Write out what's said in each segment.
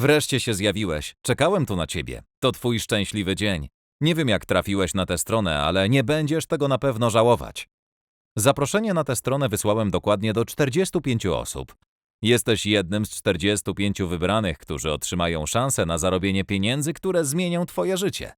Wreszcie się zjawiłeś. Czekałem tu na ciebie. To twój szczęśliwy dzień. Nie wiem, jak trafiłeś na tę stronę, ale nie będziesz tego na pewno żałować. Zaproszenie na tę stronę wysłałem dokładnie do 45 osób. Jesteś jednym z 45 wybranych, którzy otrzymają szansę na zarobienie pieniędzy, które zmienią twoje życie.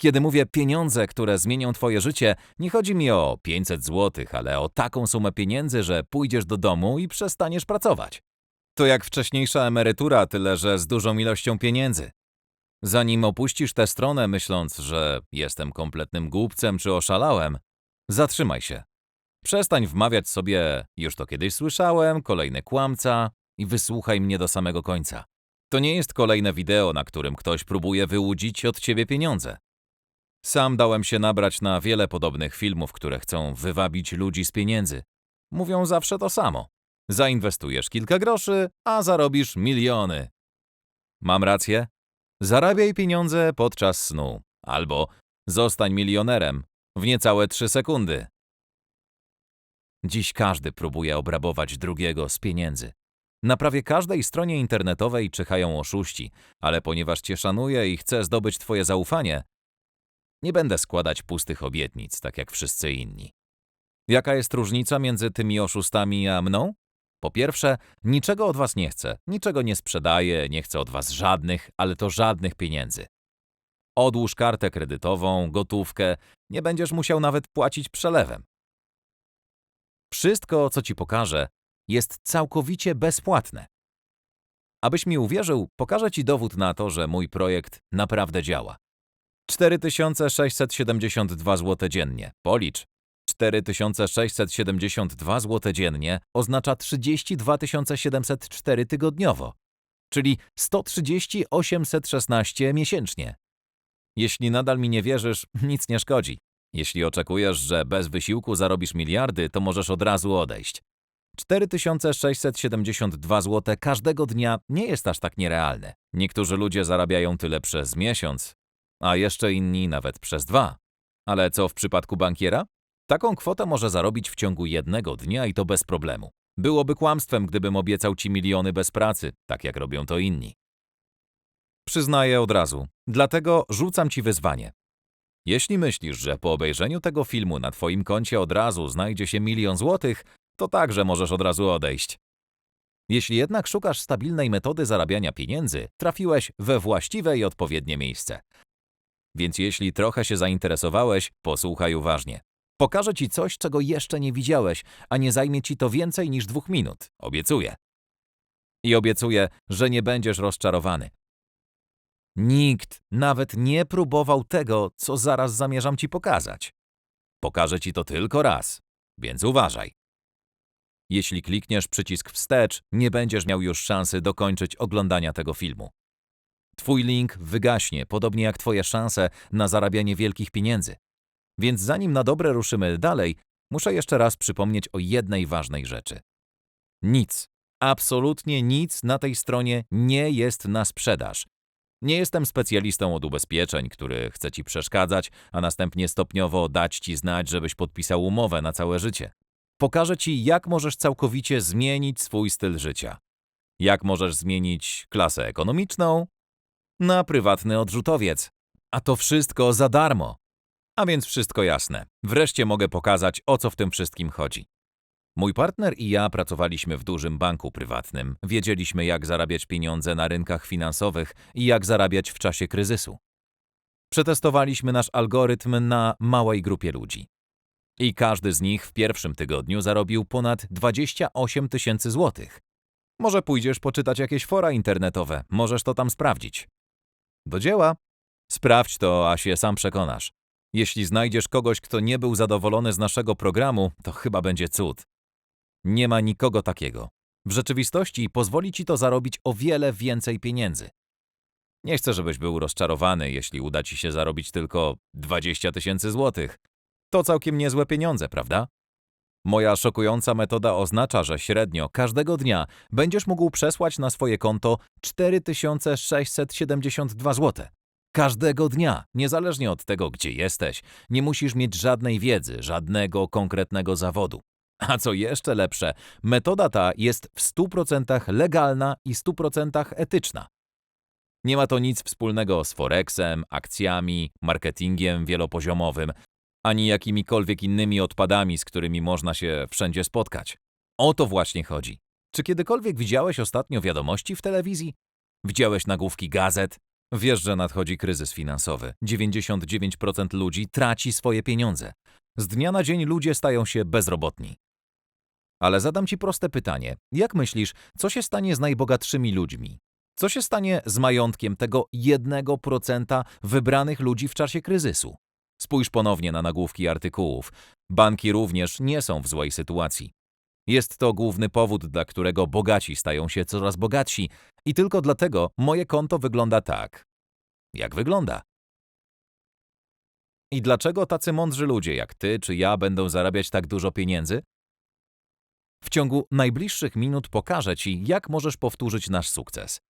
Kiedy mówię pieniądze, które zmienią twoje życie, nie chodzi mi o 500 zł, ale o taką sumę pieniędzy, że pójdziesz do domu i przestaniesz pracować. To jak wcześniejsza emerytura, tyle że z dużą ilością pieniędzy. Zanim opuścisz tę stronę myśląc, że jestem kompletnym głupcem czy oszalałem, zatrzymaj się. Przestań wmawiać sobie, już to kiedyś słyszałem, kolejny kłamca i wysłuchaj mnie do samego końca. To nie jest kolejne wideo, na którym ktoś próbuje wyłudzić od ciebie pieniądze. Sam dałem się nabrać na wiele podobnych filmów, które chcą wywabić ludzi z pieniędzy. Mówią zawsze to samo. Zainwestujesz kilka groszy, a zarobisz miliony. Mam rację? Zarabiaj pieniądze podczas snu. Albo zostań milionerem w niecałe trzy sekundy. Dziś każdy próbuje obrabować drugiego z pieniędzy. Na prawie każdej stronie internetowej czyhają oszuści, ale ponieważ cię szanuję i chcę zdobyć twoje zaufanie, nie będę składać pustych obietnic, tak jak wszyscy inni. Jaka jest różnica między tymi oszustami a mną? Po pierwsze, niczego od was nie chcę, niczego nie sprzedaję, nie chcę od was żadnych, ale to żadnych pieniędzy. Odłóż kartę kredytową, gotówkę, nie będziesz musiał nawet płacić przelewem. Wszystko, co ci pokażę, jest całkowicie bezpłatne. Abyś mi uwierzył, pokażę ci dowód na to, że mój projekt naprawdę działa. 4672 zł dziennie. Policz. 4672 zł dziennie oznacza 32 704 tygodniowo, czyli 130 816 miesięcznie. Jeśli nadal mi nie wierzysz, nic nie szkodzi. Jeśli oczekujesz, że bez wysiłku zarobisz miliardy, to możesz od razu odejść. 4672 zł każdego dnia nie jest aż tak nierealne. Niektórzy ludzie zarabiają tyle przez miesiąc, a jeszcze inni nawet przez dwa. Ale co w przypadku bankiera? Taką kwotę może zarobić w ciągu jednego dnia i to bez problemu. Byłoby kłamstwem, gdybym obiecał ci miliony bez pracy, tak jak robią to inni. Przyznaję od razu, dlatego rzucam ci wyzwanie. Jeśli myślisz, że po obejrzeniu tego filmu na twoim koncie od razu znajdzie się milion złotych, to także możesz od razu odejść. Jeśli jednak szukasz stabilnej metody zarabiania pieniędzy, trafiłeś we właściwe i odpowiednie miejsce. Więc jeśli trochę się zainteresowałeś, posłuchaj uważnie. Pokażę ci coś, czego jeszcze nie widziałeś, a nie zajmie ci to więcej niż dwóch minut. Obiecuję. I obiecuję, że nie będziesz rozczarowany. Nikt nawet nie próbował tego, co zaraz zamierzam ci pokazać. Pokażę ci to tylko raz, więc uważaj. Jeśli klikniesz przycisk wstecz, nie będziesz miał już szansy dokończyć oglądania tego filmu. Twój link wygaśnie, podobnie jak Twoje szanse na zarabianie wielkich pieniędzy. Więc zanim na dobre ruszymy dalej, muszę jeszcze raz przypomnieć o jednej ważnej rzeczy. Nic, absolutnie nic na tej stronie nie jest na sprzedaż. Nie jestem specjalistą od ubezpieczeń, który chce Ci przeszkadzać, a następnie stopniowo dać Ci znać, żebyś podpisał umowę na całe życie. Pokażę Ci, jak możesz całkowicie zmienić swój styl życia. Jak możesz zmienić klasę ekonomiczną, na prywatny odrzutowiec. A to wszystko za darmo. A więc wszystko jasne. Wreszcie mogę pokazać, o co w tym wszystkim chodzi. Mój partner i ja pracowaliśmy w dużym banku prywatnym. Wiedzieliśmy, jak zarabiać pieniądze na rynkach finansowych i jak zarabiać w czasie kryzysu. Przetestowaliśmy nasz algorytm na małej grupie ludzi. I każdy z nich w pierwszym tygodniu zarobił ponad 28 tysięcy złotych. Może pójdziesz poczytać jakieś fora internetowe, możesz to tam sprawdzić. Do dzieła. Sprawdź to, a się sam przekonasz. Jeśli znajdziesz kogoś, kto nie był zadowolony z naszego programu, to chyba będzie cud. Nie ma nikogo takiego. W rzeczywistości pozwoli ci to zarobić o wiele więcej pieniędzy. Nie chcę, żebyś był rozczarowany, jeśli uda ci się zarobić tylko 20 tysięcy złotych. To całkiem niezłe pieniądze, prawda? Moja szokująca metoda oznacza, że średnio każdego dnia będziesz mógł przesłać na swoje konto 4672 zł. Każdego dnia, niezależnie od tego, gdzie jesteś, nie musisz mieć żadnej wiedzy, żadnego konkretnego zawodu. A co jeszcze lepsze, metoda ta jest w 100% legalna i 100% etyczna. Nie ma to nic wspólnego z Forexem, akcjami, marketingiem wielopoziomowym, ani jakimikolwiek innymi odpadami, z którymi można się wszędzie spotkać. O to właśnie chodzi. Czy kiedykolwiek widziałeś ostatnio wiadomości w telewizji? Widziałeś nagłówki gazet? Wiesz, że nadchodzi kryzys finansowy. 99% ludzi traci swoje pieniądze. Z dnia na dzień ludzie stają się bezrobotni. Ale zadam ci proste pytanie. Jak myślisz, co się stanie z najbogatszymi ludźmi? Co się stanie z majątkiem tego 1% wybranych ludzi w czasie kryzysu? Spójrz ponownie na nagłówki artykułów. Banki również nie są w złej sytuacji. Jest to główny powód, dla którego bogaci stają się coraz bogatsi i tylko dlatego moje konto wygląda tak, jak wygląda. I dlaczego tacy mądrzy ludzie jak ty czy ja będą zarabiać tak dużo pieniędzy? W ciągu najbliższych minut pokażę ci, jak możesz powtórzyć nasz sukces.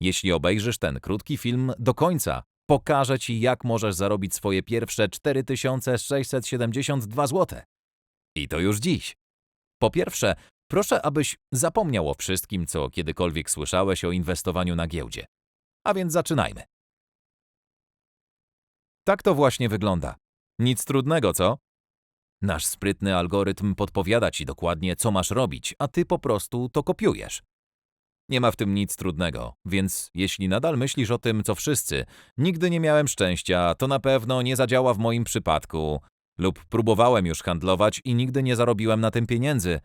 Jeśli obejrzysz ten krótki film do końca, pokażę ci, jak możesz zarobić swoje pierwsze 4672 zł. I to już dziś. Po pierwsze, proszę, abyś zapomniał o wszystkim, co kiedykolwiek słyszałeś o inwestowaniu na giełdzie. A więc zaczynajmy. Tak to właśnie wygląda. Nic trudnego, co? Nasz sprytny algorytm podpowiada ci dokładnie, co masz robić, a ty po prostu to kopiujesz. Nie ma w tym nic trudnego, więc jeśli nadal myślisz o tym, co wszyscy, nigdy nie miałem szczęścia, to na pewno nie zadziała w moim przypadku, lub próbowałem już handlować i nigdy nie zarobiłem na tym pieniędzy,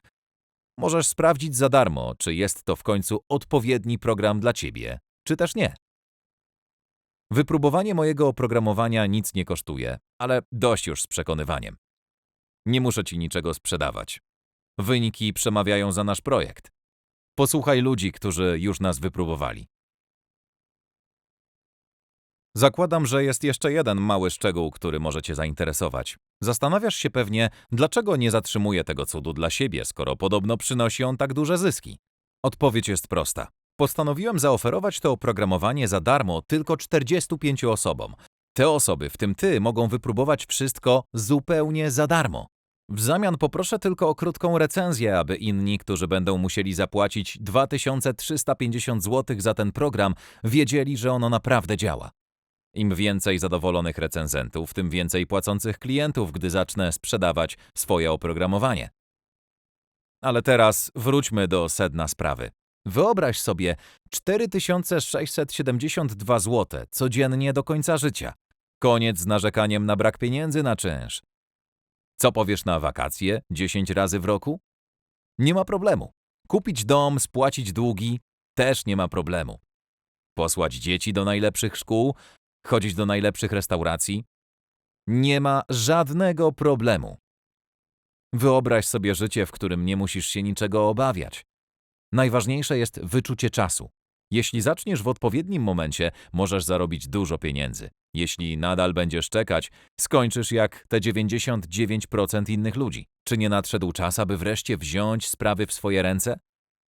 możesz sprawdzić za darmo, czy jest to w końcu odpowiedni program dla ciebie, czy też nie. Wypróbowanie mojego oprogramowania nic nie kosztuje, ale dość już z przekonywaniem. Nie muszę ci niczego sprzedawać. Wyniki przemawiają za nasz projekt. Posłuchaj ludzi, którzy już nas wypróbowali. Zakładam, że jest jeszcze jeden mały szczegół, który może Cię zainteresować. Zastanawiasz się pewnie, dlaczego nie zatrzymuję tego cudu dla siebie, skoro podobno przynosi on tak duże zyski. Odpowiedź jest prosta. Postanowiłem zaoferować to oprogramowanie za darmo tylko 45 osobom. Te osoby, w tym Ty, mogą wypróbować wszystko zupełnie za darmo. W zamian poproszę tylko o krótką recenzję, aby inni, którzy będą musieli zapłacić 2350 zł za ten program, wiedzieli, że ono naprawdę działa. Im więcej zadowolonych recenzentów, tym więcej płacących klientów, gdy zacznę sprzedawać swoje oprogramowanie. Ale teraz wróćmy do sedna sprawy. Wyobraź sobie 4672 zł codziennie do końca życia. Koniec z narzekaniem na brak pieniędzy na czynsz. Co powiesz na wakacje 10 razy w roku? Nie ma problemu. Kupić dom, spłacić długi też nie ma problemu. Posłać dzieci do najlepszych szkół, chodzić do najlepszych restauracji? Nie ma żadnego problemu. Wyobraź sobie życie, w którym nie musisz się niczego obawiać. Najważniejsze jest wyczucie czasu. Jeśli zaczniesz w odpowiednim momencie, możesz zarobić dużo pieniędzy. Jeśli nadal będziesz czekać, skończysz jak te 99% innych ludzi. Czy nie nadszedł czas, aby wreszcie wziąć sprawy w swoje ręce?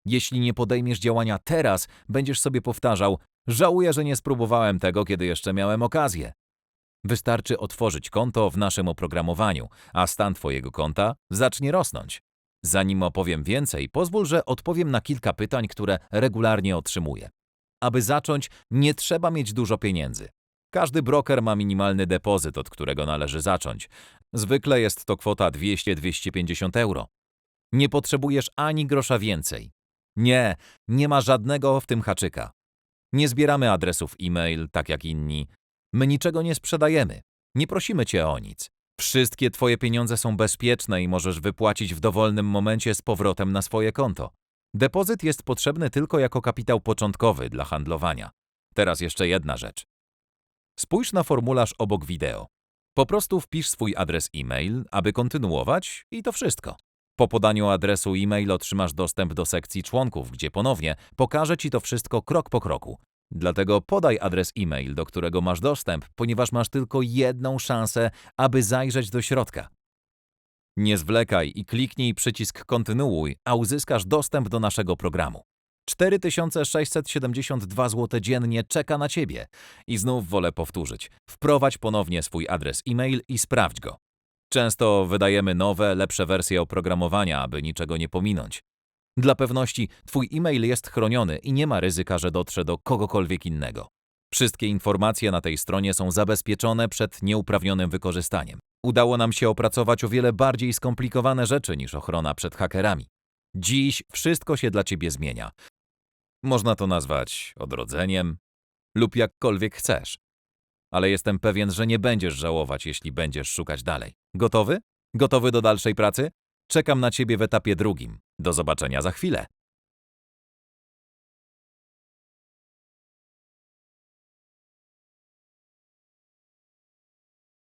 Jeśli nie podejmiesz działania teraz, będziesz sobie powtarzał: Żałuję, że nie spróbowałem tego, kiedy jeszcze miałem okazję. Wystarczy otworzyć konto w naszym oprogramowaniu, a stan Twojego konta zacznie rosnąć. Zanim opowiem więcej, pozwól, że odpowiem na kilka pytań, które regularnie otrzymuję. Aby zacząć, nie trzeba mieć dużo pieniędzy. Każdy broker ma minimalny depozyt, od którego należy zacząć. Zwykle jest to kwota 200-250 euro. Nie potrzebujesz ani grosza więcej. Nie, nie ma żadnego w tym haczyka. Nie zbieramy adresów e-mail, tak jak inni. My niczego nie sprzedajemy. Nie prosimy cię o nic. Wszystkie twoje pieniądze są bezpieczne i możesz wypłacić w dowolnym momencie z powrotem na swoje konto. Depozyt jest potrzebny tylko jako kapitał początkowy dla handlowania. Teraz jeszcze jedna rzecz. Spójrz na formularz obok wideo. Po prostu wpisz swój adres e-mail, aby kontynuować i to wszystko. Po podaniu adresu e-mail otrzymasz dostęp do sekcji członków, gdzie ponownie pokażę Ci to wszystko krok po kroku. Dlatego podaj adres e-mail, do którego masz dostęp, ponieważ masz tylko jedną szansę, aby zajrzeć do środka. Nie zwlekaj i kliknij przycisk kontynuuj, a uzyskasz dostęp do naszego programu. 4672 zł dziennie czeka na Ciebie. I znów wolę powtórzyć. Wprowadź ponownie swój adres e-mail i sprawdź go. Często wydajemy nowe, lepsze wersje oprogramowania, aby niczego nie pominąć. Dla pewności Twój e-mail jest chroniony i nie ma ryzyka, że dotrze do kogokolwiek innego. Wszystkie informacje na tej stronie są zabezpieczone przed nieuprawnionym wykorzystaniem. Udało nam się opracować o wiele bardziej skomplikowane rzeczy niż ochrona przed hakerami. Dziś wszystko się dla Ciebie zmienia. Można to nazwać odrodzeniem lub jakkolwiek chcesz. Ale jestem pewien, że nie będziesz żałować, jeśli będziesz szukać dalej. Gotowy? Gotowy do dalszej pracy? Czekam na Ciebie w etapie drugim. Do zobaczenia za chwilę.